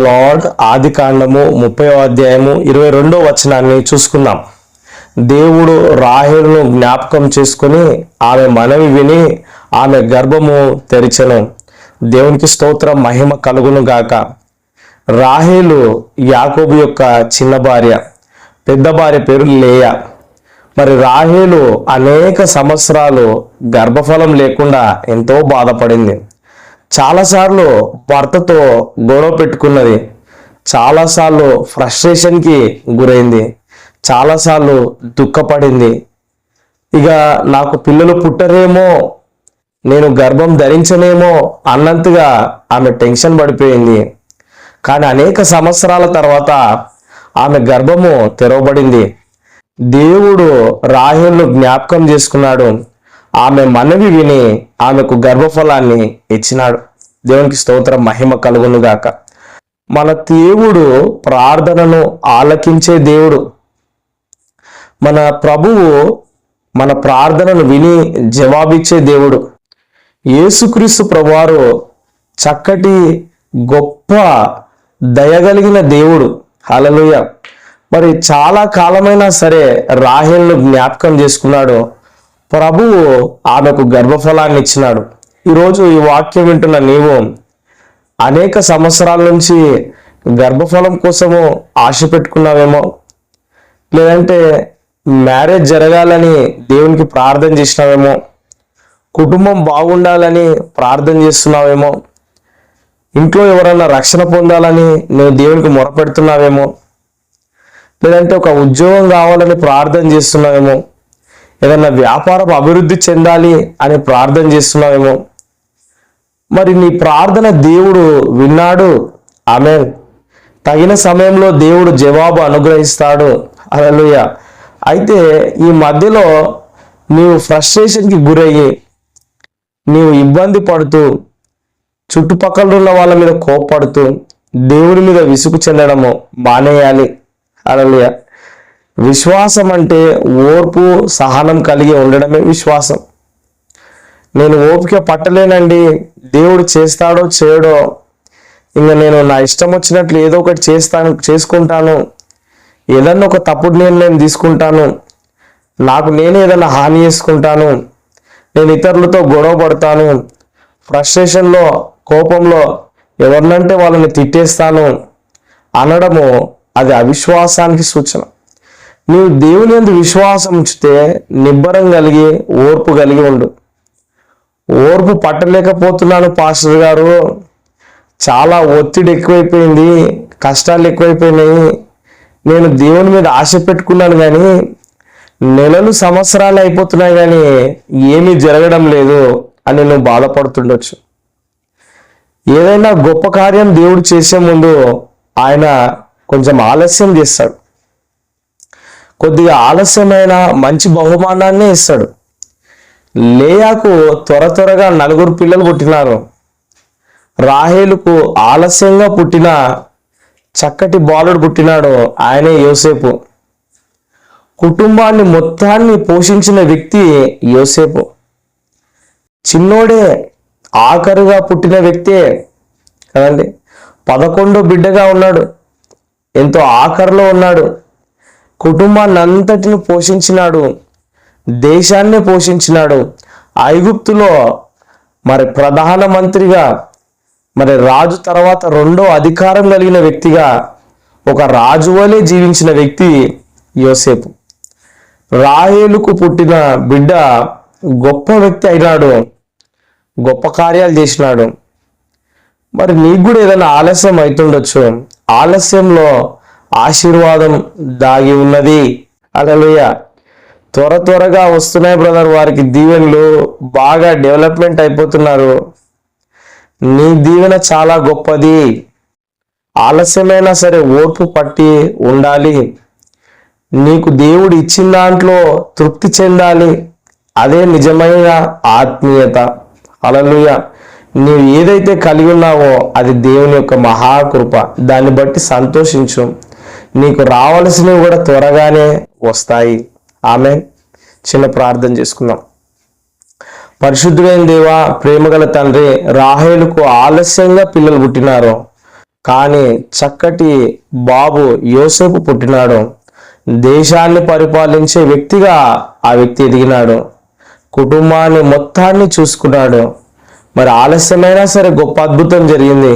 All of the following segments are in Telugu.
లార్డ్ ఆది కాండము ముప్పై అధ్యాయము ఇరవై రెండో వచనాన్ని చూసుకుందాం. దేవుడు రాహేలును జ్ఞాపకం చేసుకుని ఆమె మనవి విని ఆమె గర్భము తెరిచెను. దేవునికి స్తోత్రం మహిమ కలుగును గాక. రాహేలు యాకోబు యొక్క చిన్న భార్య పెద్ద భార్య పేరు లేయ. మరి రాహేలు అనేక సంవత్సరాలు గర్భఫలం లేకుండా ఎంతో బాధపడింది. చాలాసార్లు భర్తతో గొడవ పెట్టుకున్నది. చాలాసార్లు ఫ్రస్ట్రేషన్కి గురైంది. చాలాసార్లు దుఃఖపడింది. ఇక నాకు పిల్లలు పుట్టరేమో నేను గర్భం ధరించనేమో అన్నంతగా ఆమె టెన్షన్ పడిపోయింది. కానీ అనేక సంవత్సరాల తర్వాత ఆమె గర్భము తెరవబడింది. దేవుడు రాహేల్ను జ్ఞాపకం చేసుకున్నాడు. ఆమె మనవి విని ఆమెకు గర్భఫలాన్ని ఇచ్చినాడు. దేవునికి స్తోత్రం మహిమ కలుగునుగాక మన దేవుడు ప్రార్థనను ఆలకించే దేవుడు. మన ప్రభువు మన ప్రార్థనను విని జవాబిచ్చే దేవుడు. యేసుక్రీస్తు ప్రభువారు చక్కటి గొప్ప దయగలిగిన దేవుడు. హలలుయ మరి చాలా కాలమైనా సరే రాహేల్ను జ్ఞాపకం చేసుకున్నాడు. ప్రభువు ఆమెకు గర్భఫలాన్ని ఇచ్చినాడు. ఈరోజు ఈ వాక్యం వింటున్న నీవు అనేక సంవత్సరాల నుంచి గర్భఫలం కోసము ఆశ పెట్టుకున్నావేమో? లేదంటే మ్యారేజ్ జరగాలని దేవునికి ప్రార్థన చేసినావేమో? కుటుంబం బాగుండాలని ప్రార్థన చేస్తున్నావేమో? ఇంట్లో ఎవరన్నా రక్షణ పొందాలని నువ్వు దేవునికి మొరపెడుతున్నావేమో? లేదంటే ఒక ఉద్యోగం కావాలని ప్రార్థన చేస్తున్నావేమో? ఏదన్నా వ్యాపారం అభివృద్ధి చెందాలి అని ప్రార్థన చేస్తున్నావేమో. మరి నీ ప్రార్థన దేవుడు విన్నాడు? ఆమె తగిన సమయంలో దేవుడు జవాబు అనుగ్రహిస్తాడు. అలలుయ అయితే ఈ మధ్యలో నీవు ఫ్రస్ట్రేషన్కి గురయ్యి నీవు ఇబ్బంది పడుతూ చుట్టుపక్కల ఉన్న వాళ్ళ మీద కోప్పడుతూ దేవుడి మీద విసుగు చెందడము మానేయాలి. అలలుయ విశ్వాసం అంటే ఓర్పు సహనం కలిగి ఉండడమే విశ్వాసం. నేను ఓపిక పట్టలేనండి. దేవుడు చేస్తాడో చేయడో. ఇంకా నేను నా ఇష్టం వచ్చినట్లు ఏదో ఒకటి చేస్తాను చేసుకుంటాను. ఏదన్నా ఒక తప్పుడు నిర్ణయం తీసుకుంటాను. నాకు నేను ఏదైనా హాని చేసుకుంటాను. నేను ఇతరులతో గొడవ పడతాను. ఫ్రస్ట్రేషన్లో కోపంలో ఎవరినంటే వాళ్ళని తిట్టేస్తాను. అనడము అది అవిశ్వాసానికి సూచన. నీవు దేవుని ఎందు విశ్వాసం ఉంచితే నిబ్బరం కలిగి ఓర్పు కలిగి ఉండు. ఓర్పు పట్టలేకపోతున్నాను పాస్టర్ గారు. చాలా ఒత్తిడి ఎక్కువైపోయింది కష్టాలు ఎక్కువైపోయినాయి. నేను దేవుని మీద ఆశ పెట్టుకున్నాను కానీ నెలలు సంవత్సరాలు అయిపోతున్నాయి కానీ ఏమీ జరగడం లేదు అని నువ్వు బాధపడుతుండొచ్చు. ఏదైనా గొప్ప కార్యం దేవుడు చేసే ముందు ఆయన కొంచెం ఆలస్యం చేస్తాడు. కొద్దిగా ఆలస్యమైన మంచి బహుమానాన్నే ఇస్తాడు. లేయాకు త్వర త్వరగా నలుగురు పిల్లలు పుట్టినారు. రాహేలుకు ఆలస్యంగా పుట్టిన చక్కటి బాలుడు పుట్టినాడు ఆయనే యోసేపు. కుటుంబాన్ని మొత్తాన్ని పోషించిన వ్యక్తి యోసేపు. చిన్నోడే ఆఖరుగా పుట్టిన వ్యక్తే కదండి. పదకొండో బిడ్డగా ఉన్నాడు. ఎంతో ఆఖరిలో ఉన్నాడు. కుటుంబాన్ని అంతటిని పోషించినాడు. దేశాన్ని పోషించినాడు. ఐగుప్తులో మరి ప్రధానమంత్రిగా మరి రాజు తర్వాత రెండో అధికారం కలిగిన వ్యక్తిగా ఒక రాజు వలె జీవించిన వ్యక్తి యోసేపు. రాహేలుకు పుట్టిన బిడ్డ గొప్ప వ్యక్తి అయినాడు. గొప్ప కార్యాలు చేసినాడు. మరి నీకు కూడా ఏదైనా ఆలస్యం అవుతుండొచ్చు ఆలస్యంలో ఆశీర్వాదం దాగి ఉన్నది. అలలుయ త్వర త్వరగా వస్తున్నాయి బ్రదర్ వారికి దీవెనలు బాగా డెవలప్మెంట్ అయిపోతున్నారు. నీ దీవెన చాలా గొప్పది. ఆలస్యమైనా సరే ఓర్పు పట్టి ఉండాలి. నీకు దేవుడు ఇచ్చిన దాంట్లో తృప్తి చెందాలి. అదే నిజమైన ఆత్మీయత. అలలుయ నీవు ఏదైతే కలిగి ఉన్నావో అది దేవుని యొక్క మహాకృప. దాన్ని బట్టి సంతోషించు. నీకు రావలసినవి కూడా త్వరగానే వస్తాయి. ఆమె చిన్న ప్రార్థన చేసుకుందాం. పరిశుద్ధుడైన దేవా ప్రేమగల తండ్రి రాహేలుకు ఆలస్యంగా పిల్లలు పుట్టినారు. కానీ చక్కటి బాబు యోసేపు పుట్టినాడు. దేశాన్ని పరిపాలించే వ్యక్తిగా ఆ వ్యక్తి ఎదిగినాడు. కుటుంబాన్ని మొత్తాన్ని చూసుకున్నాడు. మరి ఆలస్యమైనా సరే గొప్ప అద్భుతం జరిగింది.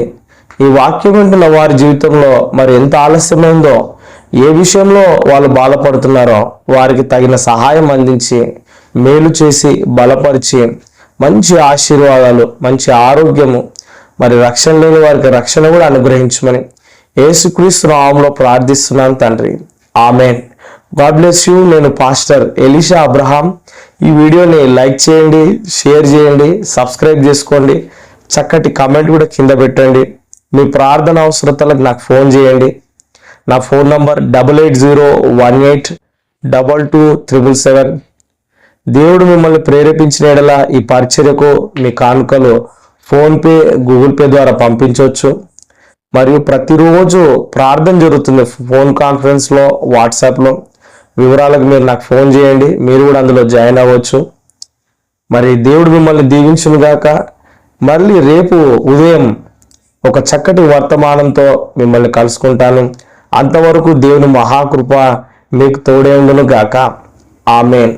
ఈ వాక్యం వింటున్న వారి జీవితంలో మరి ఎంత ఆలస్యమైందో ఏ విషయంలో వాళ్ళు బాధపడుతున్నారో వారికి తగిన సహాయం అందించి మేలు చేసి బలపరిచి మంచి ఆశీర్వాదాలు మంచి ఆరోగ్యము మరి రక్షణ లేని వారికి రక్షణ కూడా అనుగ్రహించమని యేసుక్రీస్తు నామంలో ప్రార్థిస్తున్నాను తండ్రి. ఆమెన్. God bless you. నేను పాస్టర్ ఎలిషా అబ్రహాం. ఈ వీడియోని లైక్ చేయండి షేర్ చేయండి సబ్స్క్రైబ్ చేసుకోండి. చక్కటి కమెంట్ కూడా కింద పెట్టండి. మీ ప్రార్థన అవసరతలకు నాకు ఫోన్ చేయండి. నా phone number double eight zero one eight double two triple seven. దేవుడు మిమ్మల్ని ప్రేరేపించిన ఎడల ఈ పరిచర్యకు మీ కానుకలు ఫోన్పే గూగుల్ పే ద్వారా పంపించవచ్చు. మరియు ప్రతిరోజు ప్రార్థన జరుగుతుంది ఫోన్ కాన్ఫరెన్స్లో వాట్సాప్లో వివరాలకు మీరు నాకు ఫోన్ చేయండి. మీరు కూడా అందులో జాయిన్ అవ్వచ్చు. మరి దేవుడు మిమ్మల్ని దీవించునుగాక. మళ్ళీ రేపు ఉదయం ఒక చక్కటి వర్తమానంతో మిమ్మల్ని కలుసుకుంటాను. అంతవరకు దేవుని మహాకృప మీకు తోడే గాక ఆమెన్.